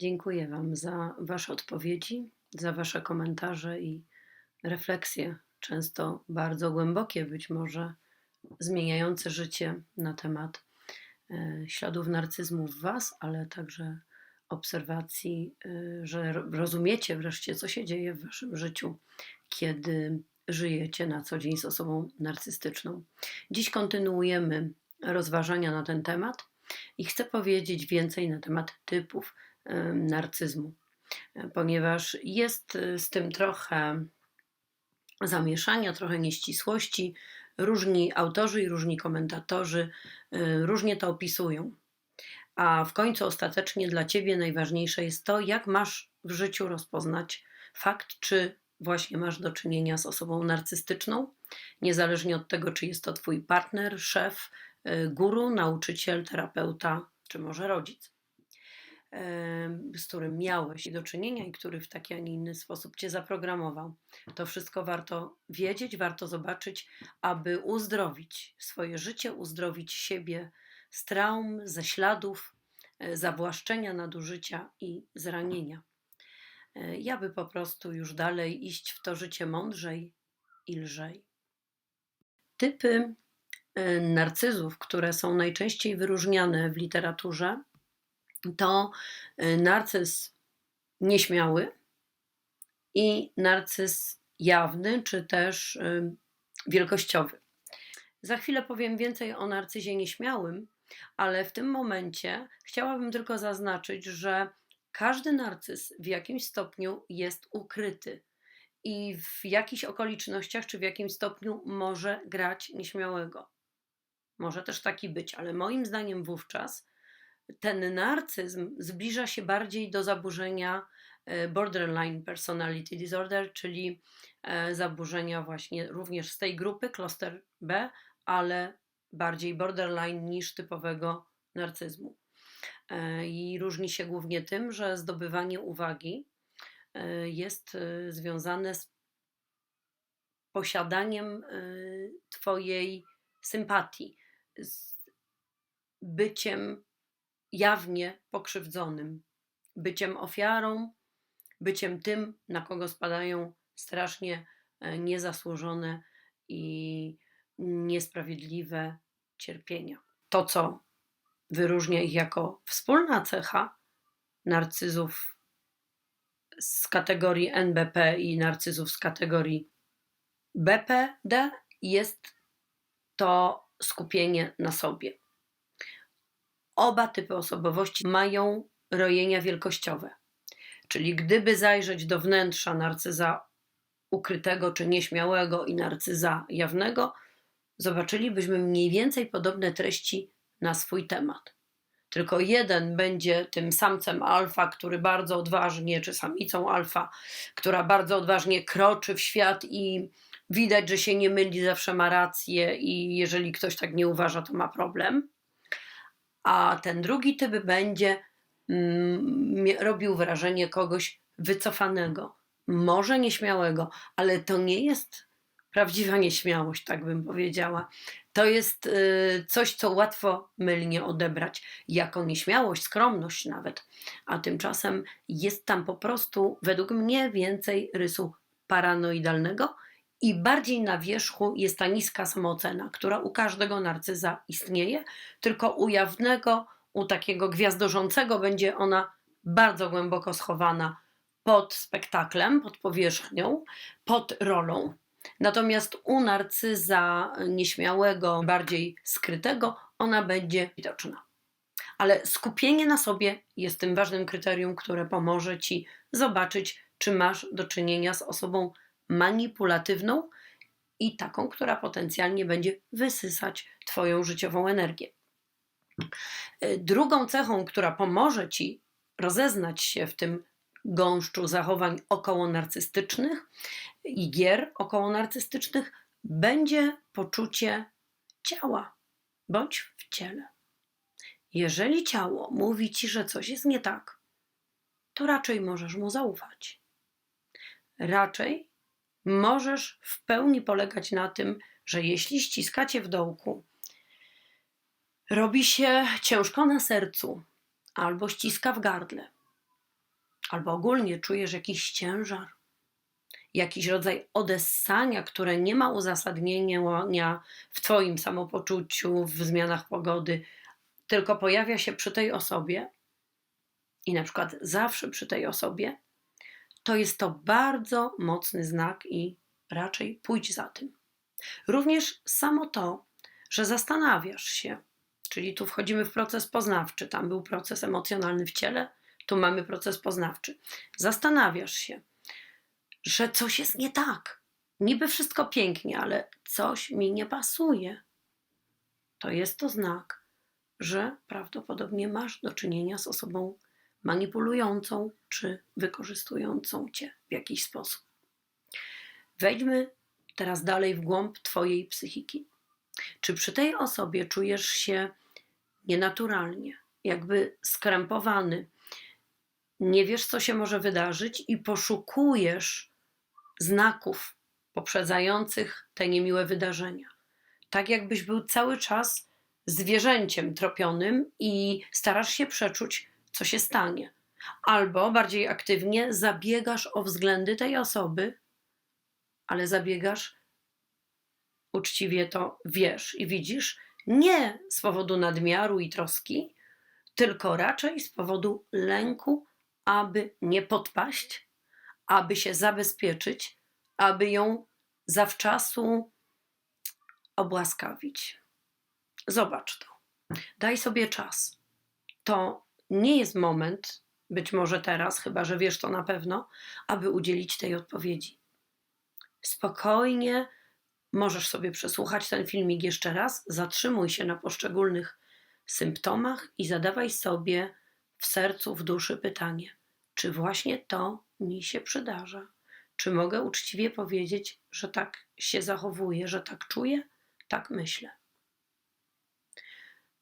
Dziękuję Wam za Wasze odpowiedzi, za Wasze komentarze i refleksje, często bardzo głębokie, być może zmieniające życie na temat e, śladów narcyzmu w Was, ale także obserwacji, e, że ro- rozumiecie wreszcie, co się dzieje w Waszym życiu, kiedy żyjecie na co dzień z osobą narcystyczną. Dziś kontynuujemy rozważania na ten temat i chcę powiedzieć więcej na temat typów narcyzmu, e, ponieważ jest e, z tym trochę zamieszania, trochę nieścisłości. Różni autorzy i różni komentatorzy e, różnie to opisują. A w końcu ostatecznie dla Ciebie najważniejsze jest to, jak masz w życiu rozpoznać fakt, czy właśnie masz do czynienia z osobą narcystyczną, niezależnie od tego, czy jest to Twój partner, szef, guru, nauczyciel, terapeuta, czy może rodzic, z którym miałeś do czynienia i który w taki, a nie inny sposób Cię zaprogramował. To wszystko warto wiedzieć, warto zobaczyć, aby uzdrowić swoje życie, uzdrowić siebie z traum, ze śladów, e, zawłaszczenia, nadużycia i zranienia. E, Ja by po prostu już dalej iść w to życie mądrzej i lżej. Typy e, narcyzów, które są najczęściej wyróżniane w literaturze, to e, narcyz nieśmiały i narcyz jawny, czy też e, wielkościowy. Za chwilę powiem więcej o narcyzie nieśmiałym, ale w tym momencie chciałabym tylko zaznaczyć, że każdy narcyz w jakimś stopniu jest ukryty i w jakichś okolicznościach czy w jakimś stopniu może grać nieśmiałego. Może też taki być, ale moim zdaniem wówczas ten narcyzm zbliża się bardziej do zaburzenia e, borderline personality disorder, czyli e, zaburzenia właśnie również z tej grupy, cluster B, ale bardziej borderline niż typowego narcyzmu. E, I różni się głównie tym, że zdobywanie uwagi jest związane z posiadaniem Twojej sympatii, z byciem jawnie pokrzywdzonym, byciem ofiarą, byciem tym, na kogo spadają strasznie e, niezasłużone i niesprawiedliwe cierpienia. To, co wyróżnia ich jako wspólna cecha narcyzów z kategorii NBP i narcyzów z kategorii BPD, jest to skupienie na sobie. Oba typy osobowości mają rojenia wielkościowe. Czyli gdyby zajrzeć do wnętrza narcyza ukrytego czy nieśmiałego i narcyza jawnego, zobaczylibyśmy mniej więcej podobne treści na swój temat. Tylko jeden będzie tym samcem alfa, który bardzo odważnie, czy samicą alfa, która bardzo odważnie kroczy w świat i widać, że się nie myli, zawsze ma rację i jeżeli ktoś tak nie uważa, to ma problem. A ten drugi typ będzie mm, robił wrażenie kogoś wycofanego, może nieśmiałego, ale to nie jest prawdziwa nieśmiałość, tak bym powiedziała. To jest y, coś, co łatwo mylnie odebrać jako nieśmiałość, skromność nawet. A tymczasem jest tam po prostu, według mnie, więcej rysu paranoidalnego i bardziej na wierzchu jest ta niska samoocena, która u każdego narcyza istnieje, tylko u jawnego, u takiego gwiazdorzącego będzie ona bardzo głęboko schowana pod spektaklem, pod powierzchnią, pod rolą. Natomiast u narcyza nieśmiałego, bardziej skrytego, ona będzie widoczna. Ale skupienie na sobie jest tym ważnym kryterium, które pomoże ci zobaczyć, czy masz do czynienia z osobą manipulatywną i taką, która potencjalnie będzie wysysać Twoją życiową energię. Y, Drugą cechą, która pomoże Ci rozeznać się w tym gąszczu zachowań około narcystycznych i gier około narcystycznych, będzie poczucie ciała bądź w ciele. Jeżeli ciało mówi Ci, że coś jest nie tak, to raczej możesz mu zaufać. Raczej możesz w pełni polegać na tym, że jeśli ściskacie w dołku, robi się ciężko na sercu albo ściska w gardle, albo ogólnie czujesz jakiś ciężar, jakiś rodzaj odessania, które nie ma uzasadnienia w Twoim samopoczuciu, w zmianach pogody, tylko pojawia się przy tej osobie i na przykład zawsze przy tej osobie, to jest to bardzo mocny znak i raczej pójdź za tym. Również samo to, że zastanawiasz się, czyli tu wchodzimy w proces poznawczy, tam był proces emocjonalny w ciele, tu mamy proces poznawczy. Zastanawiasz się, że coś jest nie tak. Niby wszystko pięknie, ale coś mi nie pasuje. To jest to znak, że prawdopodobnie masz do czynienia z osobą manipulującą czy wykorzystującą cię w jakiś sposób. Wejdźmy teraz dalej w głąb Twojej psychiki. Czy przy tej osobie czujesz się nienaturalnie, jakby skrępowany, nie wiesz, co się może wydarzyć i poszukujesz znaków poprzedzających te niemiłe wydarzenia? Tak jakbyś był cały czas zwierzęciem tropionym i starasz się przeczuć, co się stanie. Albo bardziej aktywnie zabiegasz o względy tej osoby, ale zabiegasz uczciwie to wiesz i widzisz, nie z powodu nadmiaru i troski, tylko raczej z powodu lęku, aby nie podpaść, aby się zabezpieczyć, aby ją zawczasu obłaskawić. Zobacz to. Daj sobie czas. To nie jest moment, być może teraz, chyba że wiesz to na pewno, aby udzielić tej odpowiedzi. Spokojnie możesz sobie przesłuchać ten filmik jeszcze raz, zatrzymuj się na poszczególnych symptomach i zadawaj sobie w sercu, w duszy pytanie: czy właśnie to mi się przydarza? Czy mogę uczciwie powiedzieć, że tak się zachowuję, że tak czuję, tak myślę?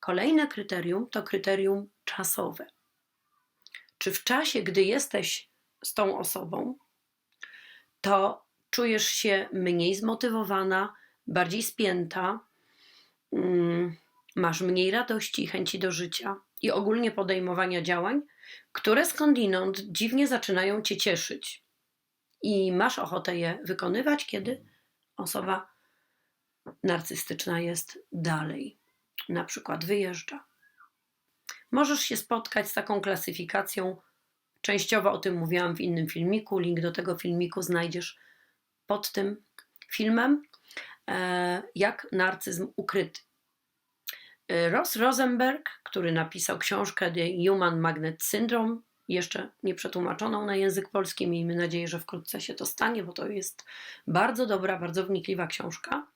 Kolejne kryterium to kryterium czasowe. Czy w czasie, gdy jesteś z tą osobą, to czujesz się mniej zmotywowana, bardziej spięta, mm, masz mniej radości i chęci do życia i ogólnie podejmowania działań, które skądinąd dziwnie zaczynają cię cieszyć. I masz ochotę je wykonywać, kiedy osoba narcystyczna jest dalej, na przykład wyjeżdża. Możesz się spotkać z taką klasyfikacją. Częściowo o tym mówiłam w innym filmiku. Link do tego filmiku znajdziesz pod tym filmem. E, jak narcyzm ukryty. E, Ross Rosenberg, który napisał książkę The Human Magnet Syndrome, jeszcze nie przetłumaczoną na język polski. Miejmy nadzieję, że wkrótce się to stanie, bo to jest bardzo dobra, bardzo wnikliwa książka.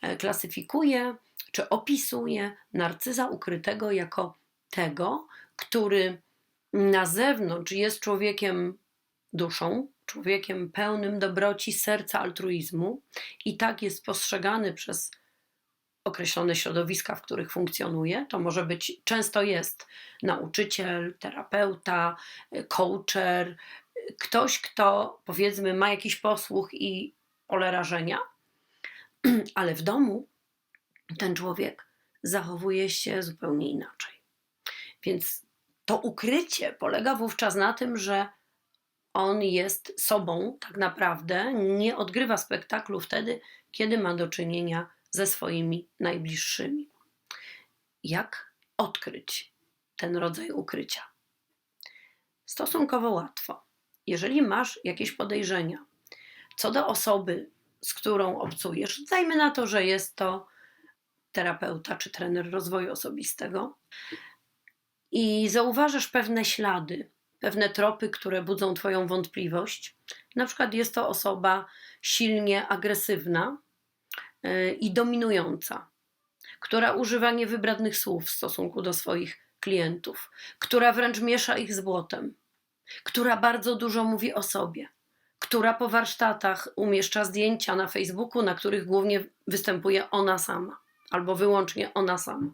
E, klasyfikuje czy opisuje narcyza ukrytego jako tego, który na zewnątrz jest człowiekiem duszą, człowiekiem pełnym dobroci, serca, altruizmu i tak jest postrzegany przez określone środowiska, w których funkcjonuje. To może być, często jest nauczyciel, terapeuta, coacher, ktoś, kto powiedzmy ma jakiś posłuch i pole rażenia, ale w domu ten człowiek zachowuje się zupełnie inaczej. Więc to ukrycie polega wówczas na tym, że on jest sobą tak naprawdę, nie odgrywa spektaklu wtedy, kiedy ma do czynienia ze swoimi najbliższymi. Jak odkryć ten rodzaj ukrycia? Stosunkowo łatwo. Jeżeli masz jakieś podejrzenia co do osoby, z którą obcujesz, dajmy na to, że jest to terapeuta czy trener rozwoju osobistego, i zauważasz pewne ślady, pewne tropy, które budzą Twoją wątpliwość. Na przykład jest to osoba silnie agresywna yy, i dominująca, która używa niewybradnych słów w stosunku do swoich klientów, która wręcz miesza ich z błotem, która bardzo dużo mówi o sobie, która po warsztatach umieszcza zdjęcia na Facebooku, na których głównie występuje ona sama albo wyłącznie ona sama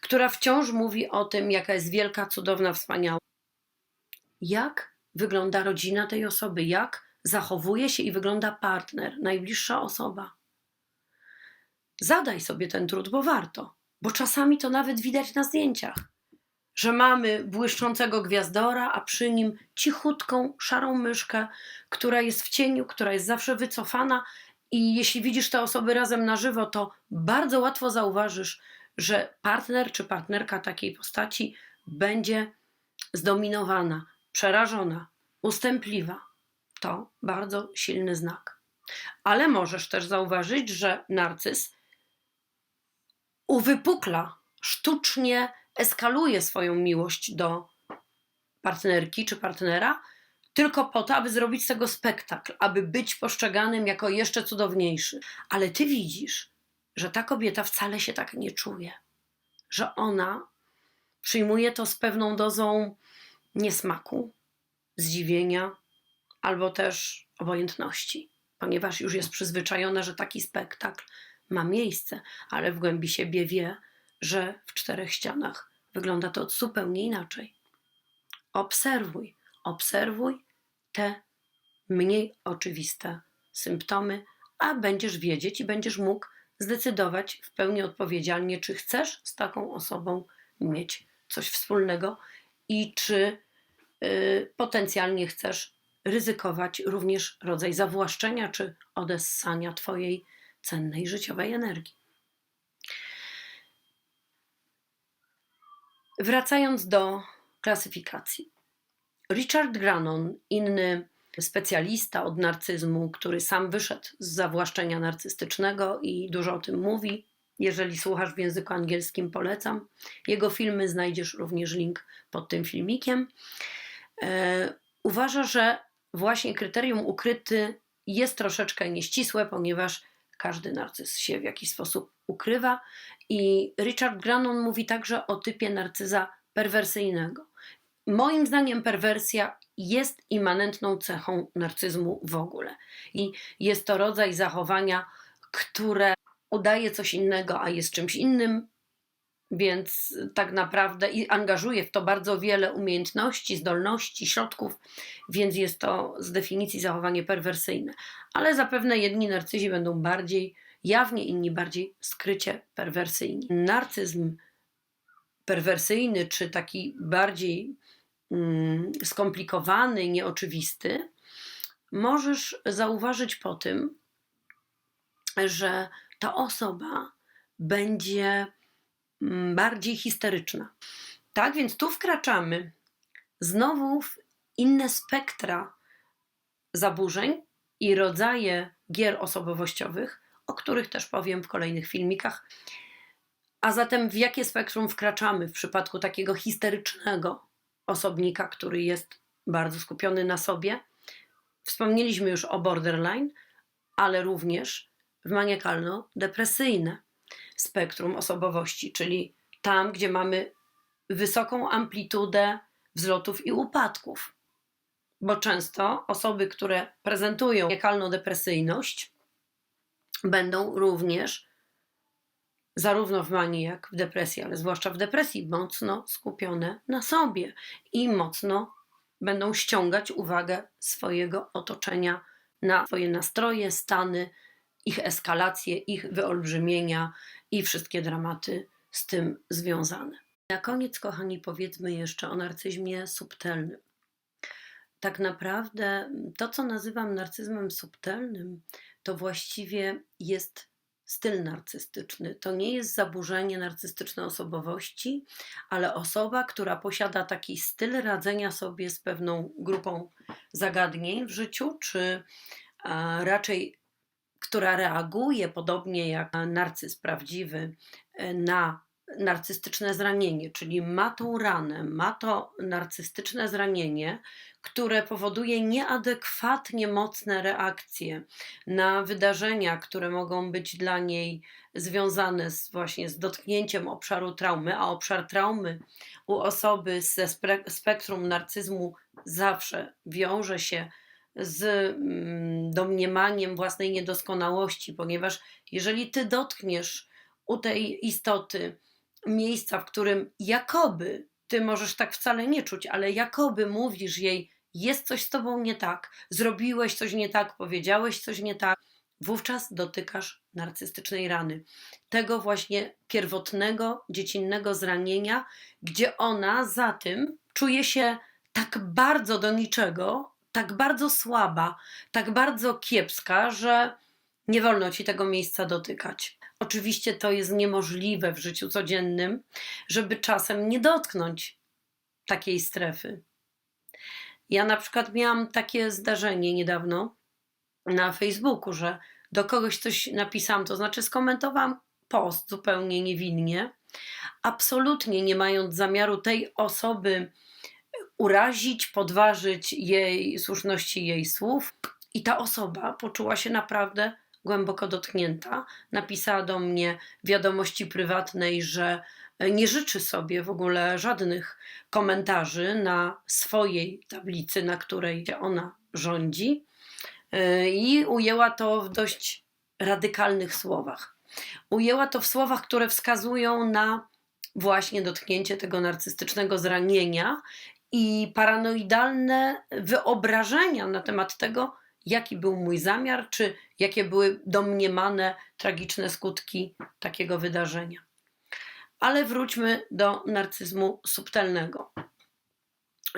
która wciąż mówi o tym, jaka jest wielka, cudowna, wspaniała. Jak wygląda rodzina tej osoby, jak zachowuje się i wygląda partner, najbliższa osoba. Zadaj sobie ten trud, bo warto, bo czasami to nawet widać na zdjęciach, że mamy błyszczącego gwiazdora, a przy nim cichutką, szarą myszkę, która jest w cieniu, która jest zawsze wycofana. I jeśli widzisz te osoby razem na żywo, to bardzo łatwo zauważysz, że partner czy partnerka takiej postaci będzie zdominowana, przerażona, ustępliwa. To bardzo silny znak. Ale możesz też zauważyć, że narcyz uwypukla, sztucznie eskaluje swoją miłość do partnerki czy partnera, tylko po to, aby zrobić z tego spektakl, aby być postrzeganym jako jeszcze cudowniejszy. Ale ty widzisz, że ta kobieta wcale się tak nie czuje, że ona przyjmuje to z pewną dozą niesmaku, zdziwienia albo też obojętności, ponieważ już jest przyzwyczajona, że taki spektakl ma miejsce, ale w głębi siebie wie, że w czterech ścianach wygląda to zupełnie inaczej. Obserwuj, obserwuj te mniej oczywiste symptomy, a będziesz wiedzieć i będziesz mógł zdecydować w pełni odpowiedzialnie, czy chcesz z taką osobą mieć coś wspólnego i czy y, potencjalnie chcesz ryzykować również rodzaj zawłaszczenia czy odessania Twojej cennej życiowej energii. Wracając do klasyfikacji. Richard Granon, inny specjalista od narcyzmu, który sam wyszedł z zawłaszczenia narcystycznego i dużo o tym mówi. Jeżeli słuchasz w języku angielskim, polecam. Jego filmy znajdziesz również link pod tym filmikiem. E, uważa, że właśnie kryterium ukryty jest troszeczkę nieścisłe, ponieważ każdy narcyz się w jakiś sposób ukrywa. I Richard Granon mówi także o typie narcyza perwersyjnego. Moim zdaniem perwersja jest immanentną cechą narcyzmu w ogóle. I jest to rodzaj zachowania, które udaje coś innego, a jest czymś innym, więc tak naprawdę i angażuje w to bardzo wiele umiejętności, zdolności, środków, więc jest to z definicji zachowanie perwersyjne. Ale zapewne jedni narcyzi będą bardziej jawnie, inni bardziej skrycie perwersyjni. Narcyzm perwersyjny, czy taki bardziej mm, skomplikowany, nieoczywisty, możesz zauważyć po tym, że ta osoba będzie mm, bardziej histeryczna. Tak więc tu wkraczamy znowu w inne spektra zaburzeń i rodzaje gier osobowościowych, o których też powiem w kolejnych filmikach. A zatem w jakie spektrum wkraczamy w przypadku takiego histerycznego osobnika, który jest bardzo skupiony na sobie? Wspomnieliśmy już o borderline, ale również w maniakalno-depresyjne spektrum osobowości, czyli tam, gdzie mamy wysoką amplitudę wzlotów i upadków. Bo często osoby, które prezentują maniakalno-depresyjność, będą również zarówno w manii, jak w depresji, ale zwłaszcza w depresji, mocno skupione na sobie i mocno będą ściągać uwagę swojego otoczenia na swoje nastroje, stany, ich eskalacje, ich wyolbrzymienia i wszystkie dramaty z tym związane. Na koniec, kochani, powiedzmy jeszcze o narcyzmie subtelnym. Tak naprawdę to, co nazywam narcyzmem subtelnym, to właściwie jest styl narcystyczny. To nie jest zaburzenie narcystycznej osobowości, ale osoba, która posiada taki styl radzenia sobie z pewną grupą zagadnień w życiu, czy raczej która reaguje podobnie jak narcyz prawdziwy e, na narcystyczne zranienie, czyli ma tą ranę, ma to narcystyczne zranienie, które powoduje nieadekwatnie mocne reakcje na wydarzenia, które mogą być dla niej związane z, właśnie z dotknięciem obszaru traumy, a obszar traumy u osoby ze spektrum narcyzmu zawsze wiąże się z mm, domniemaniem własnej niedoskonałości, ponieważ jeżeli ty dotkniesz u tej istoty miejsca, w którym jakoby ty możesz tak wcale nie czuć, ale jakoby mówisz jej, jest coś z tobą nie tak, zrobiłeś coś nie tak, powiedziałeś coś nie tak, wówczas dotykasz narcystycznej rany. Tego właśnie pierwotnego, dziecinnego zranienia, gdzie ona za tym czuje się tak bardzo do niczego, tak bardzo słaba, tak bardzo kiepska, że nie wolno ci tego miejsca dotykać. Oczywiście to jest niemożliwe w życiu codziennym, żeby czasem nie dotknąć takiej strefy. Ja na przykład miałam takie zdarzenie niedawno na Facebooku, że do kogoś coś napisałam, to znaczy skomentowałam post zupełnie niewinnie, absolutnie nie mając zamiaru tej osoby urazić, podważyć jej słuszności jej słów. I ta osoba poczuła się naprawdę głęboko dotknięta. Napisała do mnie wiadomości prywatnej, że nie życzy sobie w ogóle żadnych komentarzy na swojej tablicy, na której ona rządzi. I ujęła to w dość radykalnych słowach. Ujęła to w słowach, które wskazują na właśnie dotknięcie tego narcystycznego zranienia i paranoidalne wyobrażenia na temat tego, jaki był mój zamiar, czy jakie były domniemane tragiczne skutki takiego wydarzenia. Ale wróćmy do narcyzmu subtelnego.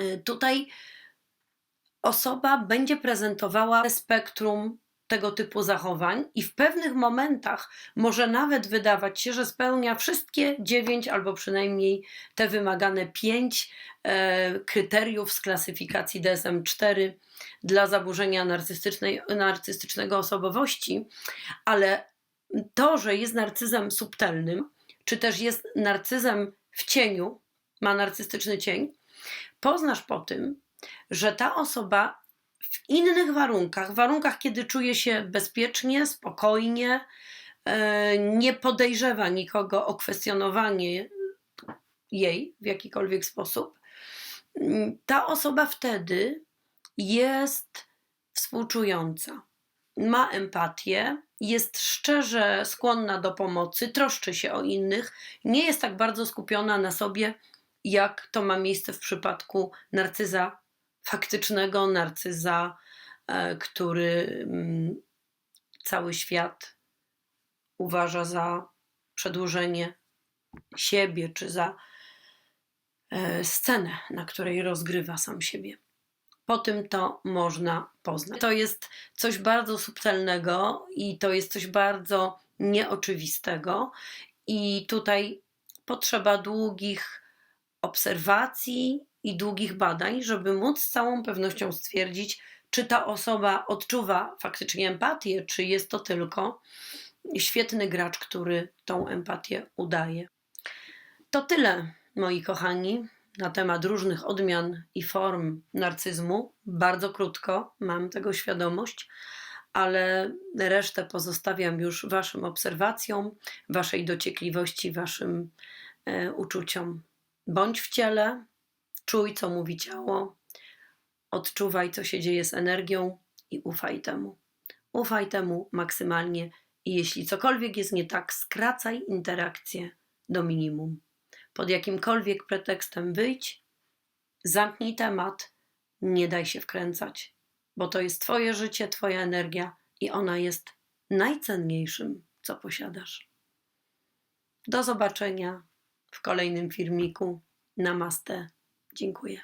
Y, Tutaj osoba będzie prezentowała spektrum tego typu zachowań i w pewnych momentach może nawet wydawać się, że spełnia wszystkie dziewięć albo przynajmniej te wymagane pięć e, kryteriów z klasyfikacji DSM-4 dla zaburzenia narcystycznej, narcystycznego osobowości, ale to, że jest narcyzem subtelnym, czy też jest narcyzem w cieniu, ma narcystyczny cień, poznasz po tym, że ta osoba w innych warunkach, warunkach, kiedy czuje się bezpiecznie, spokojnie, e, nie podejrzewa nikogo o kwestionowanie jej w jakikolwiek sposób, ta osoba wtedy jest współczująca, ma empatię, jest szczerze skłonna do pomocy, troszczy się o innych, nie jest tak bardzo skupiona na sobie, jak to ma miejsce w przypadku narcyza faktycznego narcyza, e, który mm, cały świat uważa za przedłużenie siebie, czy za e, scenę, na której rozgrywa sam siebie. Po tym to można poznać. To jest coś bardzo subtelnego i to jest coś bardzo nieoczywistego, i tutaj potrzeba długich obserwacji i długich badań, żeby móc z całą pewnością stwierdzić, czy ta osoba odczuwa faktycznie empatię, czy jest to tylko świetny gracz, który tą empatię udaje. To tyle, moi kochani, na temat różnych odmian i form narcyzmu. Bardzo krótko, mam tego świadomość, ale resztę pozostawiam już Waszym obserwacjom, Waszej dociekliwości, Waszym e, uczuciom. Bądź w ciele, czuj, co mówi ciało, odczuwaj, co się dzieje z energią i ufaj temu. Ufaj temu maksymalnie i jeśli cokolwiek jest nie tak, skracaj interakcję do minimum. Pod jakimkolwiek pretekstem wyjdź, zamknij temat, nie daj się wkręcać, bo to jest Twoje życie, Twoja energia i ona jest najcenniejszym, co posiadasz. Do zobaczenia w kolejnym filmiku. Namaste. Dziękuję.